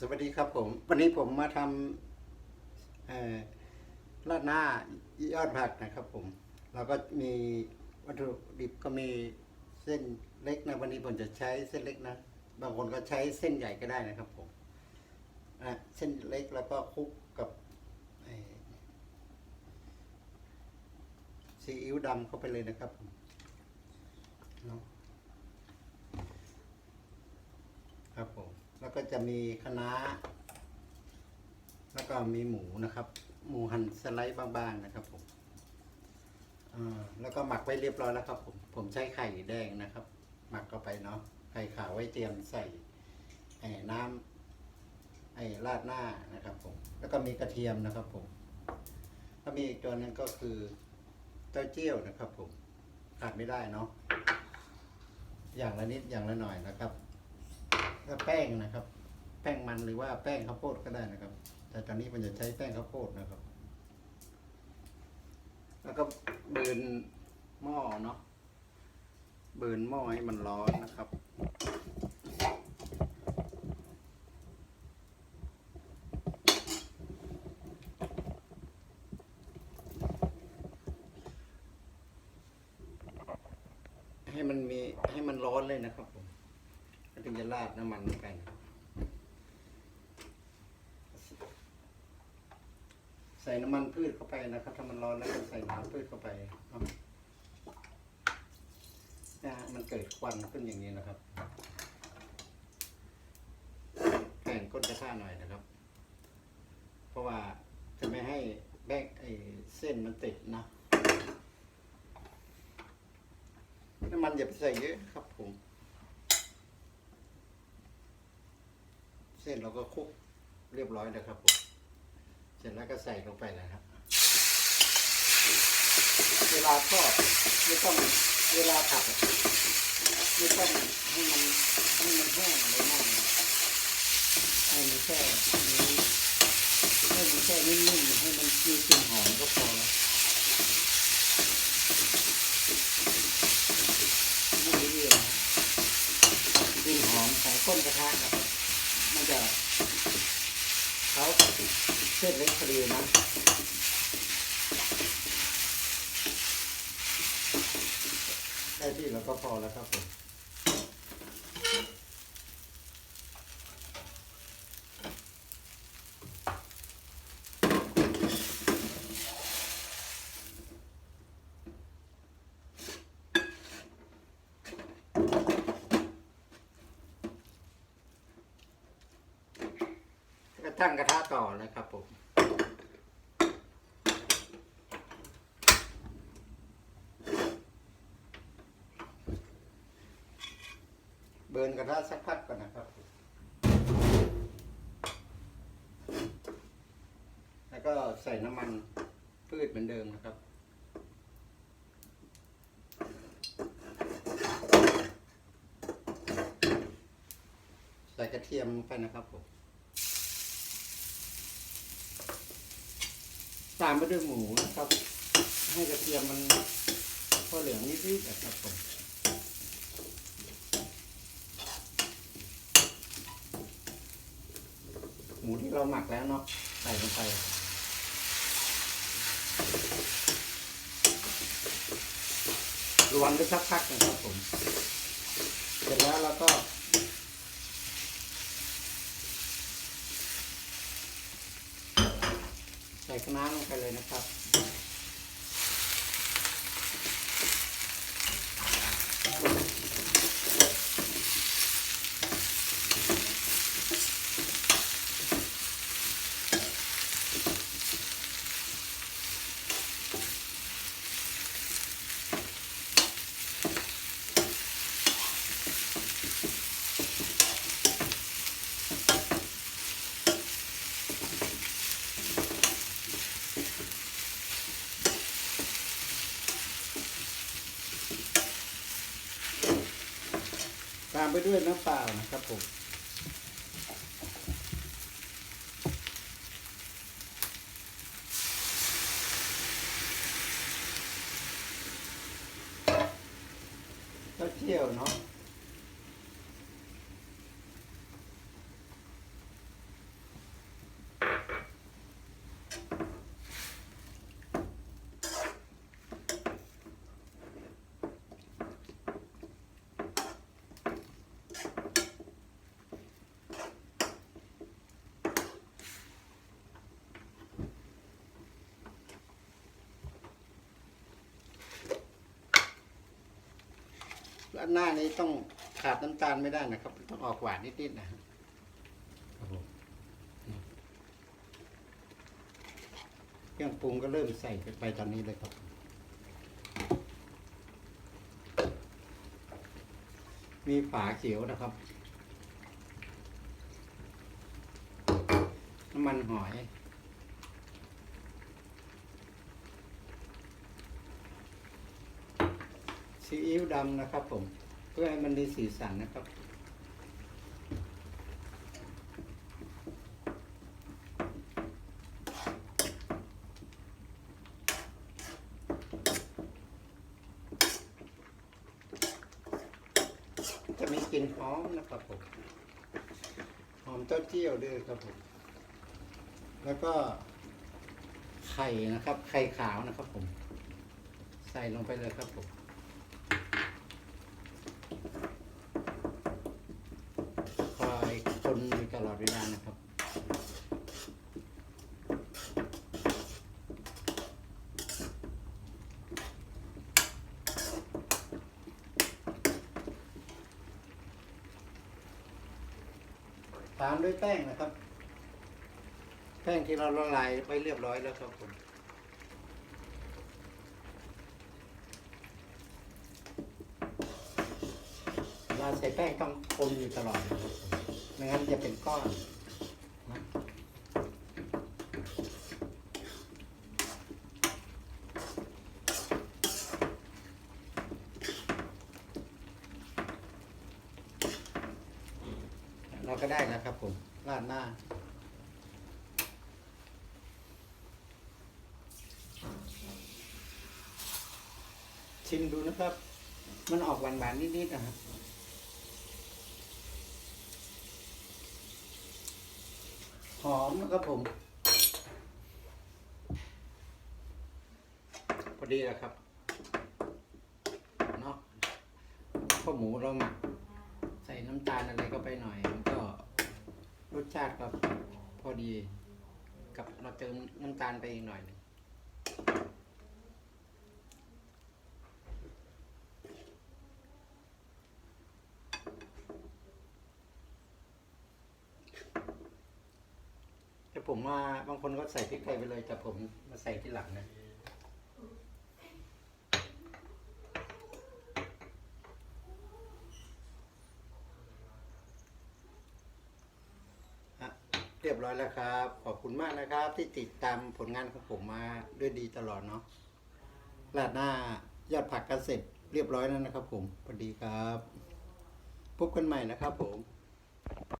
สวัสดีครับผม วันนี้ผมมาทำเอ่อราดหน้ายอดผักนะครับผม เราก็มีวัตถุดิบก็มีเส้นเล็กนะวันนี้ผมจะใช้เส้นเล็กนะ บางคนก็ใช้เส้นใหญ่ก็ได้นะครับผมอะเส้นเล็กแล้วก็คลุกกับซีอิ๊วดำเข้าไปเลยนะครับผมครับผม แล้วก็จะมีคะน้า แล้วก็มีหมูนะครับ หมูหั่นสไลด์บางๆนะครับผมแล้วก็หมักไว้เรียบร้อยแล้วครับ ผม ผมใช้ไข่แดงนะครับ หมักเข้าไปเนาะ ไข่ขาวไว้เตรียมใส่ไอ้น้ำไอ้ราดหน้านะครับ ผม แล้วก็มีกระเทียมนะครับ ผม แล้วมีอีกตัวนึงก็คือเต้าเจี้ยวนะครับ ผมขาดไม่ได้เนาะ อย่างละนิดอย่างละหน่อยนะครับ ก็แป้งนะครับ แป้งมันหรือว่าแป้งข้าวโพดก็ได้นะครับ แต่ตอนนี้มันจะใช้แป้งข้าวโพดนะครับ แล้วก็เบิร์นหม้อเนาะเบิร์นหม้อให้มันร้อนนะครับให้มันมีให้มันร้อนเลยนะครับผม แล้วถึงจะราดน้ำมันลงไปใส่น้ำมันพืชเข้าไปนะครับ ถ้ามันร้อนแล้วก็ใส่น้ำพืชเข้าไปนะฮะมันเกิดควันขึ้นอย่างนี้นะครับแข่งก้นกระทะหน่อยนะครับ เพราะว่าจะไม่ให้แป้งไอ้เส้นมันติดนะน้ำมันอย่าไปใส่เยอะครับผม ส้นเราก็คลุกเรียบร้อยนะครับผมเสร็จแล้วก็ใส่ลงไปเลยครับ เวลาทอดไม่ต้องเวลาผัดไม่ต้องให้มันให้มันแห้งอะไรมากนะให้มันแค่ให้มันแค่นิ่มๆให้มันมีกลิ่นหอมก็พอแล้วไม่เรื่อยๆนะกลิ่นหอมของก้นกระทะนะครับ มันจะเขาเส้นเล็กพอดีนะแค่ที่เราก็พอแล้วครับผม ตั้งกระทะต่อนะครับผมเบิร์นกระทะสักพักก่อนนะครับ แล้วก็ใส่น้ำมันพืชเหมือนเดิมนะครับใส่กระเทียมลงไปนะครับผม ตามไปด้วยหมูนะครับ ให้กระเทียมมันพอเหลืองนิดๆนะครับผมหมูที่เราหมักแล้วเนาะใส่ลงไปรวนไปสักพักนะครับผม เสร็จแล้วเราก็ ใส่คะ น้ำลงไปเลยนะครับามไปด้วยน้ำเปล่านะครับผมก็เที่ยวเนาะ แล้วหน้านี้ต้องขาดน้ำตาลไม่ได้นะครับ ต้องออกหวานนิดๆนะครับครับผมเครื่องปรุงก็เริ่มใส่ไปตอนนี้เลยครับมีฝาเขียวนะครับ น้ำมันหอย ซีอิ๊วดำนะครับผม เพื่อให้มันมีสีสันนะครับ จะมีกลิ่นหอมนะครับผม หอมเต้าเจี้ยวด้วยครับผม แล้วก็ไข่นะครับ ไข่ขาวนะครับผม ใส่ลงไปเลยครับผม คอยคนอยู่ตลอดเวลานะครับ ตามด้วยแป้งนะครับ แป้งที่เราละลายไปเรียบร้อยแล้วครับผมเวลาใส่แป้งต้องคนอยู่ตลอดนะครับไม่งั้นจะเป็นก้อน เราก็ได้แล้วครับผมราดหน้า ชิมดูนะครับ มันออกหวานๆนิดๆนะครับหอมนะครับผม พอดีแล้วครับเนาะข้าวหมูเราหมักใส่น้ำตาลอะไรก็ไปหน่อยมัน รสชาติก็พอดีกับเราเติมน้ำตาลไปอีกหน่อยหนึงแต่ผมว่าบางคนก็ใส่พริกไทยไปเลยแต่ผมมาใส่ที่หลังนะ รียบร้อยแล้วครับ ขอบคุณมากนะครับ ที่ติดตามผลงานของผมมาด้วยดีตลอดเนาะลาดหน้ายอดผักกันเสร็จเรียบร้อยแล้วนะครับผมสวัสดีครับ พบกันใหม่นะครับผม